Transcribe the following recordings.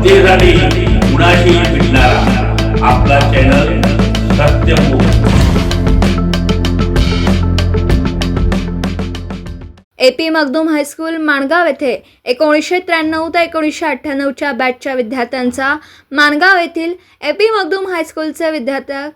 जनतेसाठी कुणाशी भेटणारा आपला channel Satyamukh AP Magdum high school Mangaon येथे एकोणीसशे त्र्याण्णव ते एकोणीसशे अठ्ठ्याण्णवच्या बॅचच्या विद्यार्थ्यांचा माणगाव येथील एपी मगदूम हायस्कूलचे विद्यार्थी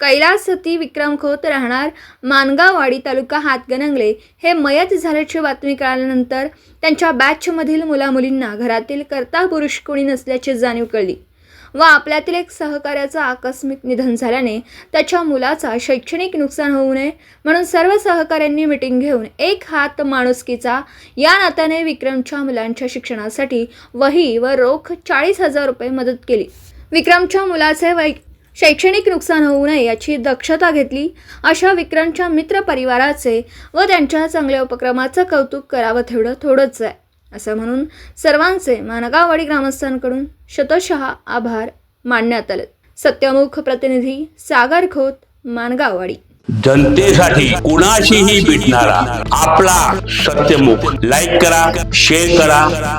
कैलासती विक्रम खोत राहणार मानगाववाडी तालुका हातगणंगले. हे मयत झाल्याची बातमी कळाल्यानंतर त्यांच्या बॅचमधील मुलामुलींना घरातील कर्ता पुरुष कोणी नसल्याची जाणीव कळली व आपल्यातील एक सहकार्याचं आकस्मिक निधन झाल्याने त्याच्या मुलाचा शैक्षणिक नुकसान होऊ नये म्हणून सर्व सहकाऱ्यांनी मिटिंग घेऊन एक हात माणुसकीचा या नात्याने विक्रमच्या मुलांच्या शिक्षणासाठी वही व रोख चाळीस हजार रुपये मदत केली. विक्रमच्या मुलाचे वै शैक्षणिक नुकसान होऊ नये याची दक्षता घेतली अशा विक्रमच्या मित्र परिवाराचे व त्यांच्या चांगल्या उपक्रमाचं कौतुक करावं तेवढं थोडंच आहे. असं म्हणून सर्वांचे मानगाववाडी ग्रामस्थांकडून शतशः आभार मानण्यात आले सत्यमुख प्रतिनिधी सागर खोत मानगाववाडी. जनतेसाठी कुणाशीही भेटणारा आपला सत्यमुख. लाईक करा शेअर करा